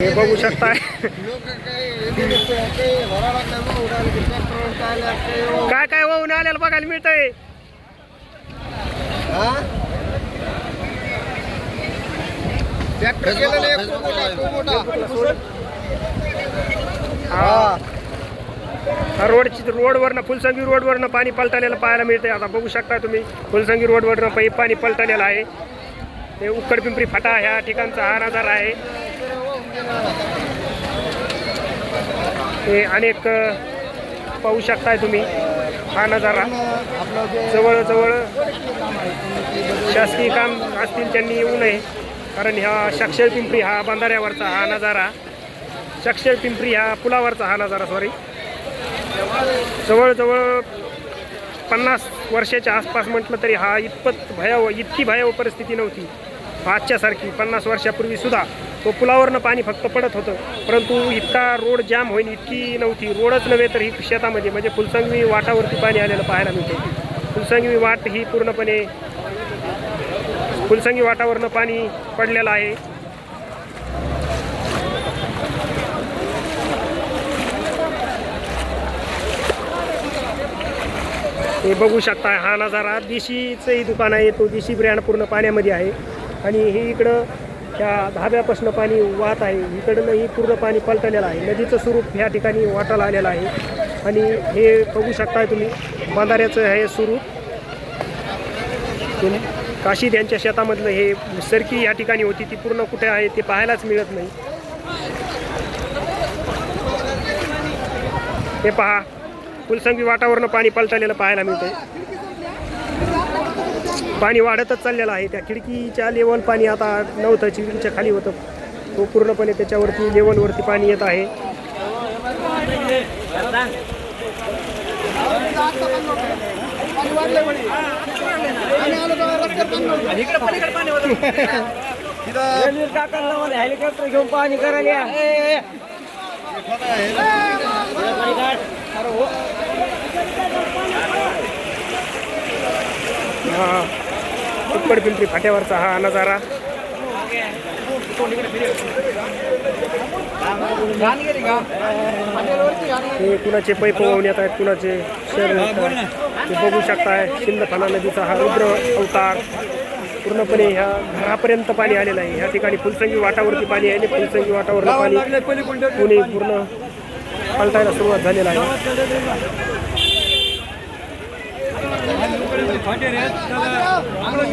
हे बघू शकताय. काय काय वाहून आलेलं बघायला मिळतंय? हा? रोड गेलेलं आहे, खूप मोठा रोडची रोडवरनं फुलसंगी रोडवरनं पाणी पलटलेलं पाहायला मिळतंय. आता बघू शकता तुम्ही फुलसंगी रोडवरनं पै पाणी पलटलेलं आहे. हे उक्कड पिंपरी फाटा ह्या ठिकाणचा हा नजारा आहे. हे अनेक पाहू शकताय तुम्ही. हा नजारा. जवळजवळ शासकीय काम असतील त्यांनी येऊ नये. कारण ह्या साक्षर पिंपरी हा बांधाऱ्यावरचा हा नजारा. साक्षर पिंपरी हा पुलावरचा हा नजारा सॉरी जवळजवळ पन्नास वर्षाच्या आसपास म्हटलं तरी हा इतपत भयावह इतकी भयावह परिस्थिती नव्हती. आजच्यासारखी पन्नास वर्षापूर्वीसुद्धा तो पुलावरनं पाणी फक्त पडत होतं. परंतु इतका रोड जाम होईल इतकी नव्हती. रोडच नव्हे तर ही शेतामध्ये म्हणजे फुलसंगवी वाटावरती पाणी आलेलं पाहायला मिळते. फुलसंगवी वाट ही पूर्णपणे फुलसंगी वाटावरनं पाणी पडलेलं आहे. हे बघू शकता हा नजारा देशीचंही दुकान आहे. तो देशी ब्रँड पूर्ण पाण्यामध्ये आहे. आणि हे इकडं त्या धाब्यापासून पाणी वाहत आहे. इकडनंही पूर्ण पाणी पलटलेलं आहे. नदीचं स्वरूप ह्या ठिकाणी वाटायला आलेलं आहे. आणि हे बघू शकताय तुम्ही बांधाऱ्याचं हे स्वरूप. तुम- काशीद यांच्या शेतामधलं हे सरकी या ठिकाणी होती ती पूर्ण कुठे आहे ते पाहायलाच मिळत नाही. हे पहा फुलसंगी वाटावरनं पाणी पलटलेलं पाहायला मिळतंय. पाणी वाढतच चाललेलं आहे. त्या खिडकीच्या लेवल पाणी आता नव्हतं चिडीच्या खाली होतं. तो पूर्णपणे त्याच्यावरती लेवलवरती पाणी येत आहे. हेलिकॉप्टर घेऊन पाणी करायला हा. उप्पड पिंपरी फाट्यावरचा हा नजारा. हे कुणाचे पैप येत आहेत कुणाचे शहर हे बघू शकताय सिंदफाना नदीचा हा रुद्र अवतार पूर्णपणे ह्या घरापर्यंत पाणी आलेलं आहे. ह्या ठिकाणी फुलसंगी वाटावरती पाणी आहे आणि फुलसंगी वाटावरती पाणी पुणे पूर्ण पलटायला सुरुवात झालेला आहे. i don't